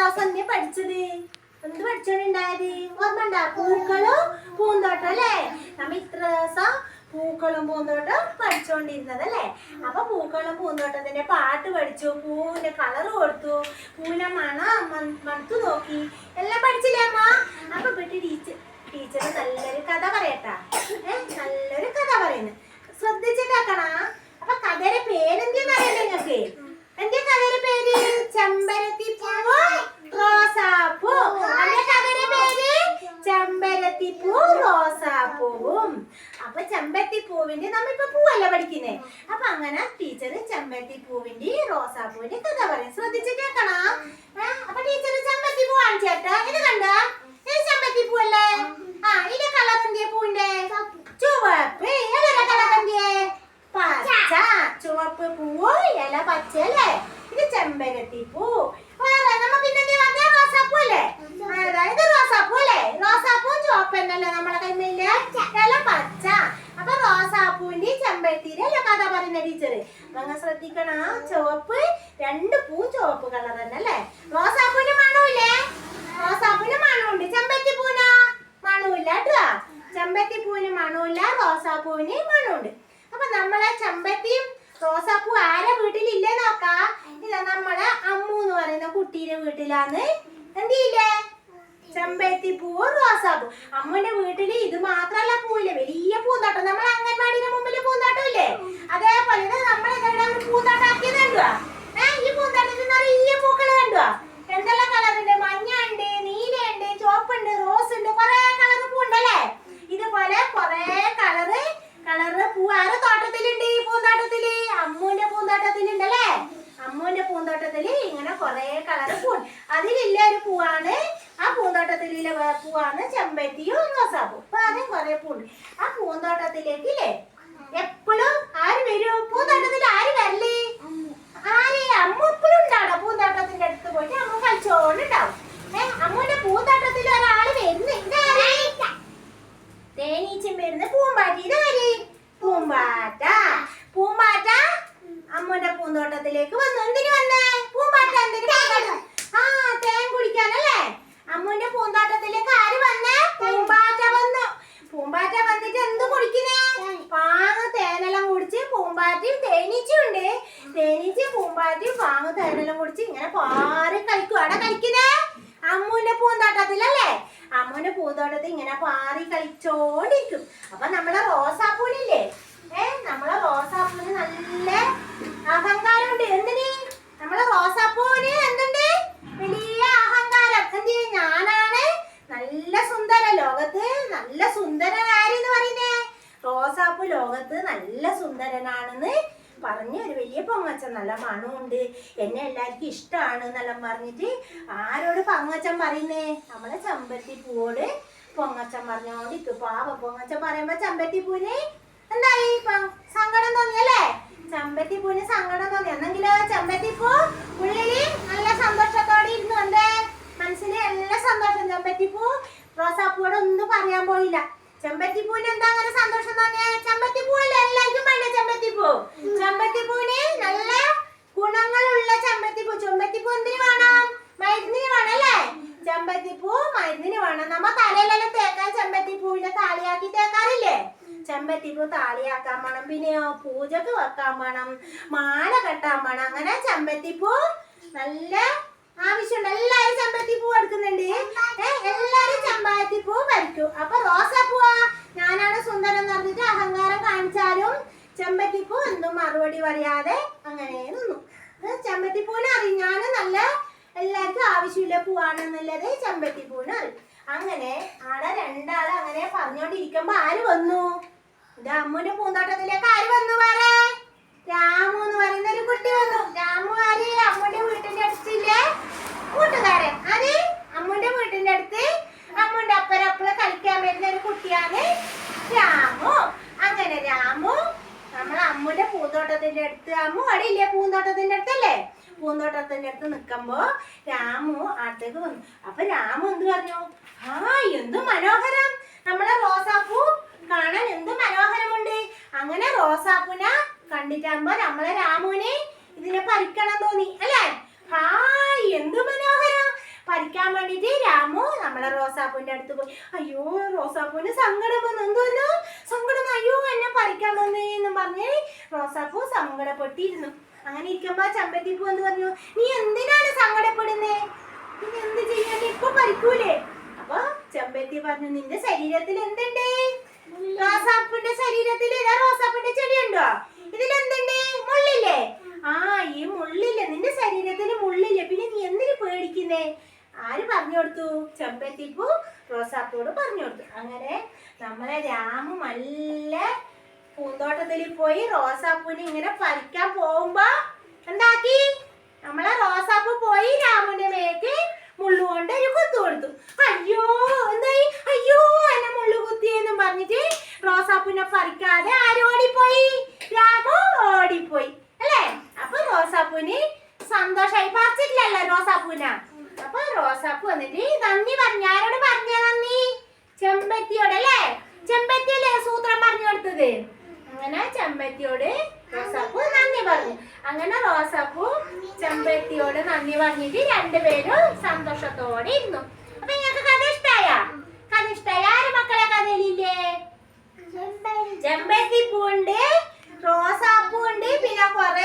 ദിവസം നീ പഠിച്ചത്? എന്ത് പഠിച്ചോണ്ടായത് ഓർമ്മ ഉണ്ടാ? പൂക്കളും പൂന്തോട്ടം അല്ലേ? നമ്മ ഇത്ര ദിവസം പൂക്കളും പൂന്തോട്ടം പഠിച്ചുകൊണ്ടിരുന്നത് അല്ലേ? അപ്പൊ പൂക്കളും പൂന്തോട്ടത്തിന്റെ പാട്ട് പഠിച്ചു പൂവിന്റെ കളർ കൊടുത്തു പൂവിനെ മണ മണത്തു നോക്കി. എല്ലാം പഠിച്ചില്ലേ അമ്മ? അപ്പൊ വീട്ടിൽ ടീച്ചർ ടീച്ചർ നല്ലൊരു കഥ പറയട്ടാ. ഏഹ് നല്ലൊരു കഥ പറയുന്നു. ശ്രദ്ധിച്ചിട്ടാക്കണ. അപ്പൊ കഥയുടെ പേരെന്തെന്ന് അറിയണ്ടേ നിങ്ങക്ക് എന്റെ കഥയുടെ പേര് ചെമ്പരത്തി പൂവ് റോസാപ്പൂ എന്റെ കഥയുടെ പേര് ചെമ്പരത്തി പൂ റോസാപ്പൂവും അപ്പൊ ചെമ്പരത്തി പൂവിന്റെ നമ്മിപ്പോ പൂവല്ല പഠിക്കുന്നേ അപ്പൊ അങ്ങനെ ടീച്ചർ ചെമ്പരത്തി പൂവിന്റെ റോസാപ്പൂവിന്റെ കഥ പറയും. ശ്രദ്ധിച്ച് കേക്കണ അപ്പൊ ടീച്ചർ ചെമ്പരത്തി പൂ കാണിച്ചേട്ടാ ഇത് കണ്ട? ഇത് പൂ പൂവല്ലേ? ആ ഇതിന്റെ കളർ എന്തിയ പൂവിന്റെ? ചുവപ്പ്. ഏതൊരു കളർ എന്തിയേ? പച്ച. ചുവപ്പ് പൂവ് ഇല പച്ച അല്ലേ? ഇത് ചെമ്പരത്തി പൂ. വേറെ നമ്മ പിന്നെ പറഞ്ഞ? റോസാപ്പൂ അല്ലേ? അതായത് റോസാപ്പൂ അല്ലേ? റോസാപ്പൂ ചുവപ്പ് എന്നല്ലേ നമ്മളെ കൈമയിൽ ഇല പച്ച. അപ്പൊ റോസാപ്പൂവിന്റെ അല്ലേ കഥ പറയുന്ന ടീച്ചർ നിങ്ങൾ ആ ചുവപ്പ് രണ്ട് പൂ ചുവപ്പ് കളർ തന്നെ അല്ലേ? റോസാപ്പൂവിന് മണമില്ലേ? റോസാപ്പൂവിന് മണമുണ്ട്. ചെമ്പത്തി പൂവിനോ മണമില്ല കേട്ടോ. ചെമ്പത്തി പൂവിന് മണമില്ല റോസാപ്പൂവിന് മണമുണ്ട്. അപ്പൊ നമ്മളെ ചെമ്പത്തിയും റോസാപ്പൂ ആരെ വീട്ടിലില്ലേ നോക്കാ? ഇതാ നമ്മളെ അമ്മു എന്ന് പറയുന്ന കുട്ടീന്റെ വീട്ടിലാണ് എന്തില്ലേ ചെമ്പത്തി പൂവ് റോസാപ്പൂ. അമ്മുന്റെ വീട്ടിൽ ഇത് മാത്രല്ല പൂവില്ലേ വലിയ പൂന്തോട്ടം നമ്മളെ അംഗൻവാടിയുടെ മുമ്പിൽ പൂന്തോട്ടം ഇല്ലേ അതേപോലെ ഇത് നമ്മളെ ഇവിടെ ഒരു പൂന്തോട്ടം ആക്കിയത് കണ്ടുവാ ഏഹ് ഈ പൂന്തോട്ടത്തിൽ നിറയെ പൂക്കൾ കണ്ടുവാ എന്തെല്ലാം കളറുണ്ട് മഞ്ഞ ഉണ്ട് നീല ഉണ്ട് ചുവപ്പുണ്ട് റോസ് ഉണ്ട് കുറെ കളർ പൂണ്ടല്ലേ ഇതുപോലെ കുറെ കളറ് കളറ് പൂ ആരെ തോട്ടത്തിലുണ്ട് ഈ പൂന്തോട്ടത്തിൽ അമ്മൂന്റെ പൂന്തോട്ടത്തിലുണ്ട് അല്ലേ അമ്മൂന്റെ പൂന്തോട്ടത്തിൽ ഇങ്ങനെ കുറെ കളറ് പൂ അതിലില്ല ഒരു പൂവാണ് ആ പൂന്തോട്ടത്തിലുള്ള വേ- ചെമ്പത്തിയും റോസാപ്പൂ. അപ്പൊ അതും കുറെ പൂണ്ട്. ആ പൂന്തോട്ടത്തിലേക്ക് ഇല്ലേ എപ്പോഴും ആര് വരും? പൂന്തോട്ടത്തിൽ ആര് വരല്ലേ ആര്? അമ്മ എപ്പോഴും ഉണ്ടാവണം പൂന്തോട്ടത്തിന്റെ അടുത്ത് പോയിട്ട് അമ്മ കളിച്ചോണ്ടുണ്ടാവും ഏഹ് അമ്മൂന്റെ പൂന്തോട്ടത്തിൽ ഒരാൾ വരുന്നുണ്ട് തേനീച്ചൻ വരുന്ന പൂമ്പാറ്റി ഇതാര് പൂമ്പാറ്റ പൂമ്പാറ്റ അമ്മൂന്റെ പൂന്തോട്ടത്തിലേക്ക് വന്നു എന്തിനു വന്നേ പൂമ്പാറ്റ എന്തിനു പൂന്തോട്ടം? ആ തേൻ കുടിക്കാനല്ലേ അമ്മൂന്റെ പൂന്തോട്ടത്തിലേക്ക് ആര് വന്നേ പൂമ്പാറ്റ വന്നു പൂമ്പാറ്റ വന്നിട്ട് എന്ത് കുടിക്കുന്നേ പാങ്ങ് തേനെല്ലാം കുടിച്ച് പൂമ്പാറ്റയും തേനീച്ചയും ഉണ്ട് തേനീച്ചയും പൂമ്പാറ്റയും പാങ്ങ് തേനെല്ലാം കുടിച്ച് ഇങ്ങനെ പാറി കളിക്കും അവിടെ കളിക്കുന്നേ അമ്മൂന്റെ പൂന്തോട്ടത്തിലല്ലേ അമ്മൂന്റെ പൂന്തോട്ടത്തിൽ ഇങ്ങനെ പാറി കളിച്ചോണ്ടിരിക്കും. അപ്പൊ നമ്മളെ റോസാപ്പൂലില്ലേ ഏ നമ്മളെ റോസാപ്പൂന് നല്ല അഹങ്കാരമുണ്ട്. എന്തിന്? നമ്മളെ റോസാപ്പൂവിന് എന്തുണ്ട്? വലിയ അഹങ്കാരം. എന്ത് ഞാനാണ് നല്ല സുന്ദര ലോകത്ത് നല്ല സുന്ദരനാരെന്ന് പറയുന്നേ? റോസാപ്പൂ ലോകത്ത് നല്ല സുന്ദരനാണെന്ന് പറഞ്ഞ് ഒരു വലിയ പൊങ്ങച്ചൻ നല്ല മണമുണ്ട്. എന്നെ എല്ലാവർക്കും ഇഷ്ടമാണ് എന്നെല്ലാം പറഞ്ഞിട്ട് ആരോട് പൊങ്ങച്ചൻ പറയുന്നേ? നമ്മളെ ചെമ്പരത്തി പൂവോട് പൊങ്ങച്ചൻ പറഞ്ഞോണ്ടിരിക്കും പാവ പൊങ്ങച്ചൻ പറയുമ്പോ ചമ്പത്തി പൂവിന് എന്തായി സങ്കടം തോന്നിയല്ലേ ചമ്പത്തി പൂന് സങ്കടം തോന്നി. എന്നെങ്കിലോ ചമ്പത്തി പൂ ഉള്ളിൽ നല്ല സന്തോഷത്തോടെ ഇരുന്നു. എന്തേ? മനസ്സിന് നല്ല സന്തോഷം. ചമ്പത്തി പൂ റോസാപ്പൂടെ ഒന്നും പറയാൻ പോയില്ല. ചെമ്പത്തി പൂവിന് എന്താ അങ്ങനെ സന്തോഷം തോന്നിയേ? ചെമ്പരത്തി പൂവല്ലേ എല്ലാവർക്കും വേണ്ട ചെമ്പത്തി പൂ ചെമ്പരത്തി പൂവിന് നല്ല ഗുണങ്ങളുള്ള ചെമ്പരത്തി പൂ ചെമ്പരത്തി പൂ എന്തിനു വേണം മരുന്നിന് വേണം അല്ലേ ചെമ്പരത്തി പൂ മരുന്നിന് വേണം നമ്മ തലയിലെല്ലാം തേക്കാൻ ചെമ്പരത്തി പൂവിന്റെ താളിയാക്കി തേക്കാറില്ലേ ചെമ്പരത്തി പൂ താളിയാക്കാൻ വേണം പിന്നെയോ പൂജക്ക് വെക്കാൻ വേണം മാല കെട്ടാൻ വേണം അങ്ങനെ ചമ്പത്തിപ്പൂ നല്ല ആവശ്യമുണ്ട്. എല്ലാരും ചമ്പത്തിപ്പൂ എടുക്കുന്നുണ്ട്. എല്ലാരും ചമ്പത്തിപ്പൂ പറിക്കും. അപ്പൊ റോസാപ്പൂവാ ഞാനാണ് സുന്ദരം എന്ന് പറഞ്ഞിട്ട് അഹങ്കാരം കാണിച്ചാലും ചെമ്പത്തിപ്പൂ എന്തും മറുപടി പറയാതെ അങ്ങനെ നിന്നു. ഇത് ചെമ്പരത്തി പൂവിനെ അറിയും. ഞാൻ നല്ല എല്ലാവർക്കും ആവശ്യമില്ല പൂവാണെന്നുള്ളത് ചെമ്പത്തിപ്പൂവിനെ അറിയും. അങ്ങനെ ആടെ രണ്ടാൾ അങ്ങനെ പറഞ്ഞോണ്ടിരിക്കുമ്പോ ആര് വന്നു? ഇത് അമ്മുന്റെ പൂന്തോട്ടത്തിലേക്ക് ആര് വന്നു പറേ? രാമു എന്ന് പറയുന്ന ഒരു കുട്ടി വന്നു. രാമു ആര്? അമ്മുന്റെ വീട്ടിന്റെ അടുത്തില്ലേ? കൂട്ടുകാരൻ. അത് അമ്മുന്റെ വീട്ടിന്റെ അടുത്ത്. അമ്മുന്റെ അപ്പരപ്പുറം കളിക്കാൻ വരുന്ന ഒരു കുട്ടിയാണ് രാമു. അങ്ങനെ രാമു നമ്മളെ അമ്മുന്റെ പൂന്തോട്ടത്തിന്റെ അടുത്ത് അമ്മു അവിടെ ഇല്ലേ പൂന്തോട്ടത്തിന്റെ അടുത്തല്ലേ? പൂന്തോട്ടത്തിന്റെ അടുത്ത് നിൽക്കുമ്പോ രാമു അടുത്തേക്ക് വന്നു. അപ്പൊ രാമു എന്ത് പറഞ്ഞു? ആ എന്ത് മനോഹരം നമ്മളെ റോസാപ്പൂ കാണാൻ എന്ത് മനോഹരമുണ്ട് അങ്ങനെ റോസാപ്പൂനെ കണ്ടിട്ടാകുമ്പോ നമ്മളെ രാമുവിനെ ഇതിനെ പരിക്കണം തോന്നി അല്ലേ? ഹായ് എന്ത് മനോഹര. പരിക്കാൻ വേണ്ടിട്ട് രാമു നമ്മളെ റോസാപ്പൂന്റെ അടുത്ത് പോയി. അയ്യോ റോസാപ്പൂന് സങ്കടം വന്നു. എന്തോന്നു സങ്കടം അയ്യോ എന്നെ പറിക്കാൻ വന്നേ എന്ന് പറഞ്ഞ് റോസാപ്പൂ സങ്കടപ്പെട്ടിരുന്നു. അങ്ങനെ ഇരിക്കുമ്പോ ചമ്പത്തിപ്പൂ എന്ന് പറഞ്ഞു? നീ എന്തിനാണ് സങ്കടപ്പെടുന്നേ? നീ എന്ത് ചെയ്യാൻ? ഇപ്പൊ പരിക്കൂലേ അപ്പൊ ചെമ്പത്തി പറഞ്ഞു നിന്റെ ശരീരത്തിൽ എന്തുണ്ട്? റോസാപ്പൂന്റെ ശരീരത്തിൽ ഇതാ റോസാപ്പൂന്റെ ചെടിയുണ്ടോ? ഇതിലെന്തുണ്ട്? മുള്ളില്ലേ? ആ ഈ മുള്ളില്ലേ. നിന്റെ ശരീരത്തിന് മുള്ളില്ലേ. പിന്നെ നീ എന്തിനു പേടിക്കുന്നേ? ആര് പറഞ്ഞു കൊടുത്തു? ചെമ്പത്തിപ്പൂ റോസാപ്പൂട് പറഞ്ഞു കൊടുത്തു. അങ്ങനെ നമ്മളെ രാമു നല്ല പൂന്തോട്ടത്തിൽ പോയി റോസാപ്പൂവിനെ ഇങ്ങനെ പറിക്കാൻ പോകുമ്പോ എന്താക്കി? നമ്മളെ റോസാപ്പൂ പോയി രാമുന്റെ മേക്ക് മുള്ളുകൊണ്ട് ഒരു കുത്തു കൊടുത്തു അയ്യോ എന്തായി അയ്യോ എന്നെ മുള്ളു കുത്തിയെന്നും പറഞ്ഞിട്ട് റോസാപ്പൂനെ പറിക്കാതെ ആര് ഓടിപ്പോയി രാമു ഓടിപ്പോയി അല്ലേ അപ്പൊ റോസാപ്പൂന് സന്തോഷായി പറിച്ചിട്ടില്ലല്ലോ റോസാപ്പൂന അപ്പൊ റോസാപ്പൂ വന്നിട്ട് നന്ദി പറഞ്ഞു. ആരോട് പറഞ്ഞ നന്ദി? ചെമ്പത്തിയോട് അല്ലേ? ചെമ്പത്തിയല്ലേ സൂത്രം പറഞ്ഞു കൊടുത്തത്? അങ്ങനെ ചെമ്പത്തിയോട് റോസാപ്പൂ നന്ദി പറഞ്ഞു. അങ്ങനെ റോസാപ്പൂ ചെമ്പത്തിയോട് നന്ദി പറഞ്ഞിട്ട് രണ്ടുപേരും സന്തോഷത്തോടെ ഇരുന്നു. അപ്പൊ നിങ്ങൾക്ക് കഥ ഇഷ്ടായ? കഥ ഇഷ്ടായ? ആര് മക്കളെ കഥയിലില്ലേ? ചെമ്പത്തി പൂണ്ട് റോസാപ്പൂ ഉണ്ട് പിന്നെ കൊറേ